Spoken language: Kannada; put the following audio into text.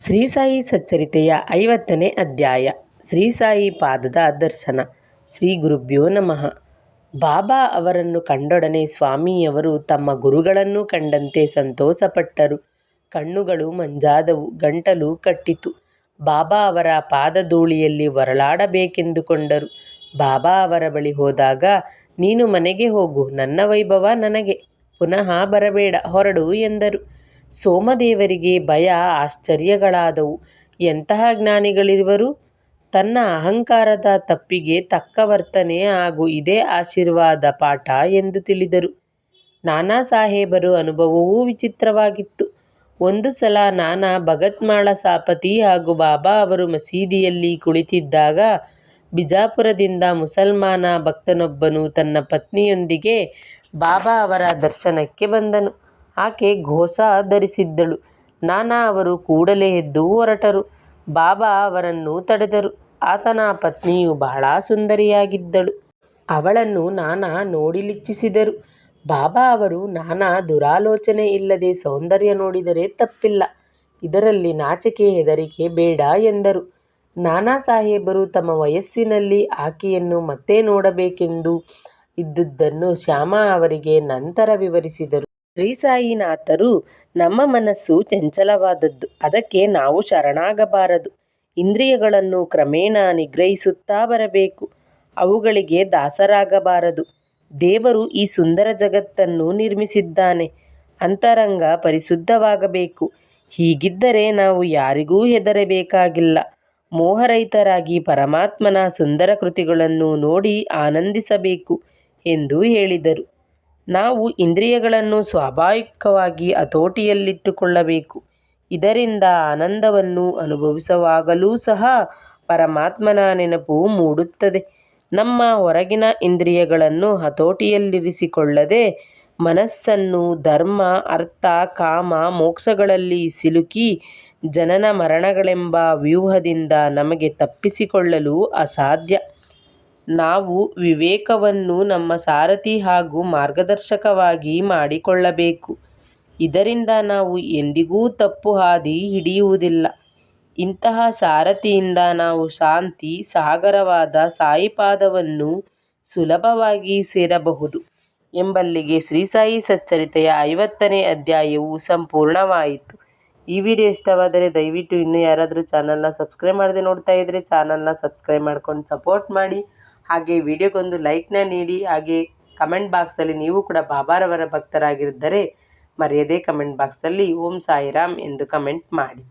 ಶ್ರೀ ಸಾಯಿ ಸಚ್ಚರಿತೆಯ ಐವತ್ತನೇ ಅಧ್ಯಾಯ ಶ್ರೀ ಸಾಯಿ ಪಾದದ ದರ್ಶನ ಶ್ರೀ ಗುರುಭ್ಯೋ ನಮಃ ಬಾಬಾ ಅವರನ್ನು ಕಂಡೊಡನೆ ಸ್ವಾಮಿಯವರು ತಮ್ಮ ಗುರುಗಳನ್ನು ಕಂಡಂತೆ ಸಂತೋಷಪಟ್ಟರು. ಕಣ್ಣುಗಳು ಮಂಜಾದವು, ಗಂಟಲು ಕಟ್ಟಿತು. ಬಾಬಾ ಅವರ ಪಾದಧೂಳಿಯಲ್ಲಿ ಹೊರಳಾಡಬೇಕೆಂದುಕೊಂಡರು. ಬಾಬಾ ಅವರ ಬಳಿ ಹೋದಾಗ, ನೀನು ಮನೆಗೆ ಹೋಗು, ನನ್ನ ವೈಭವ ನನಗೆ. ಪುನಃ ಬರಬೇಡ, ಹೊರಡು ಎಂದರು. ಸೋಮದೇವರಿಗೆ ಭಯ, ಆಶ್ಚರ್ಯಗಳಾದವು. ಎಂತಹ ಜ್ಞಾನಿಗಳಿರುವರು ತನ್ನ ಅಹಂಕಾರದ ತಪ್ಪಿಗೆ ತಕ್ಕ ವರ್ತನೆ ಹಾಗೂ ಇದೇ ಆಶೀರ್ವಾದ ಪಾಠ ಎಂದು ತಿಳಿದರು. ನಾನಾ ಸಾಹೇಬರು ಅನುಭವವೂ ವಿಚಿತ್ರವಾಗಿತ್ತು. ಒಂದು ಸಲ ನಾನಾ ಭಗತ್ಮಾಳ ಸಾಪತಿ ಹಾಗೂ ಬಾಬಾ ಅವರು ಮಸೀದಿಯಲ್ಲಿ ಕುಳಿತಿದ್ದಾಗ ಬಿಜಾಪುರದಿಂದ ಮುಸಲ್ಮಾನ ಭಕ್ತನೊಬ್ಬನು ತನ್ನ ಪತ್ನಿಯೊಂದಿಗೆ ಬಾಬಾ ಅವರ ದರ್ಶನಕ್ಕೆ ಬಂದನು. ಆಕೆ ಘೋಸ ಧರಿಸಿದ್ದಳು. ನಾನಾ ಅವರು ಕೂಡಲೇ ಎದ್ದು ಹೊರಟರು. ಬಾಬಾ ಅವರನ್ನು ತಡೆದರು. ಆತನ ಪತ್ನಿಯು ಬಹಳ ಸುಂದರಿಯಾಗಿದ್ದಳು. ಅವಳನ್ನು ನಾನಾ ನೋಡಿಲಿಚ್ಚಿಸಿದರು ಬಾಬಾ ಅವರು, ನಾನಾ ದುರಾಲೋಚನೆಯಿಲ್ಲದೆ ಸೌಂದರ್ಯ ನೋಡಿದರೆ ತಪ್ಪಿಲ್ಲ. ಇದರಲ್ಲಿ ನಾಚಿಕೆ ಹೆದರಿಕೆ ಬೇಡ ಎಂದರು. ನಾನಾ ಸಾಹೇಬರು ತಮ್ಮ ವಯಸ್ಸಿನಲ್ಲಿ ಆಕೆಯನ್ನು ಮತ್ತೆ ನೋಡಬೇಕೆಂದು ಇದ್ದುದನ್ನು ಶ್ಯಾಮ ಅವರಿಗೆ ನಂತರ ವಿವರಿಸಿದರು. ಶ್ರೀ ಸಾಯಿನಾಥರು, ನಮ್ಮ ಮನಸ್ಸು ಚಂಚಲವಾದದ್ದು. ಅದಕ್ಕೆ ನಾವು ಶರಣಾಗಬಾರದು. ಇಂದ್ರಿಯಗಳನ್ನು ಕ್ರಮೇಣ ನಿಗ್ರಹಿಸುತ್ತಾ ಬರಬೇಕು. ಅವುಗಳಿಗೆ ದಾಸರಾಗಬಾರದು. ದೇವರು ಈ ಸುಂದರ ಜಗತ್ತನ್ನು ನಿರ್ಮಿಸಿದ್ದಾನೆ. ಅಂತರಂಗ ಪರಿಶುದ್ಧವಾಗಬೇಕು. ಹೀಗಿದ್ದರೆ ನಾವು ಯಾರಿಗೂ ಹೆದರಬೇಕಾಗಿಲ್ಲ. ಮೋಹರಹಿತರಾಗಿ ಪರಮಾತ್ಮನ ಸುಂದರ ಕೃತಿಗಳನ್ನು ನೋಡಿ ಆನಂದಿಸಬೇಕು ಎಂದು ಹೇಳಿದರು. ನಾವು ಇಂದ್ರಿಯಗಳನ್ನು ಸ್ವಾಭಾವಿಕವಾಗಿ ಹತೋಟಿಯಲ್ಲಿಟ್ಟುಕೊಳ್ಳಬೇಕು. ಇದರಿಂದ ಆನಂದವನ್ನು ಅನುಭವಿಸುವಾಗಲೂ ಸಹ ಪರಮಾತ್ಮನ ನೆನಪು ಮೂಡುತ್ತದೆ. ನಮ್ಮ ಹೊರಗಿನ ಇಂದ್ರಿಯಗಳನ್ನು ಹತೋಟಿಯಲ್ಲಿರಿಸಿಕೊಳ್ಳದೆ ಮನಸ್ಸನ್ನು ಧರ್ಮ, ಅರ್ಥ, ಕಾಮ, ಮೋಕ್ಷಗಳಲ್ಲಿ ಸಿಲುಕಿ ಜನನ ಮರಣಗಳೆಂಬ ವ್ಯೂಹದಿಂದ ನಮಗೆ ತಪ್ಪಿಸಿಕೊಳ್ಳಲು ಅಸಾಧ್ಯ. ನಾವು ವಿವೇಕವನ್ನು ನಮ್ಮ ಸಾರಥಿ ಹಾಗೂ ಮಾರ್ಗದರ್ಶಕವಾಗಿ ಮಾಡಿಕೊಳ್ಳಬೇಕು. ಇದರಿಂದ ನಾವು ಎಂದಿಗೂ ತಪ್ಪು ಹಾದಿ ಹಿಡಿಯುವುದಿಲ್ಲ. ಇಂತಹ ಸಾರಥಿಯಿಂದ ನಾವು ಶಾಂತಿ, ಸಾಗರವಾದ ಸಾಯಿಪಾದವನ್ನು ಸುಲಭವಾಗಿ ಸೇರಬಹುದು. ಎಂಬಲ್ಲಿಗೆ ಶ್ರೀ ಸಾಯಿ ಸಚ್ಚರಿತೆಯ ಐವತ್ತನೇ ಅಧ್ಯಾಯವು ಸಂಪೂರ್ಣವಾಯಿತು. ಈ ವಿಡಿಯೋ ಇಷ್ಟವಾದರೆ ದಯವಿಟ್ಟು ಇನ್ನೂ ಯಾರಾದರೂ ಚಾನಲ್ನ ಸಬ್ಸ್ಕ್ರೈಬ್ ಮಾಡದೆ ನೋಡ್ತಾ ಇದ್ದರೆ ಚಾನಲ್ನ ಸಬ್ಸ್ಕ್ರೈಬ್ ಮಾಡ್ಕೊಂಡು ಸಪೋರ್ಟ್ ಮಾಡಿ. ಹಾಗೆ ವಿಡಿಯೋಗೊಂದು ಲೈಕ್ನ ನೀಡಿ. ಹಾಗೆ ಕಮೆಂಟ್ ಬಾಕ್ಸಲ್ಲಿ ನೀವು ಕೂಡ ಬಾಬಾರವರ ಭಕ್ತರಾಗಿದ್ದರೆ ಮರೆಯದೆ ಕಮೆಂಟ್ ಬಾಕ್ಸಲ್ಲಿ ಓಂ ಸಾಯಿರಾಮ್ ಎಂದು ಕಮೆಂಟ್ ಮಾಡಿ.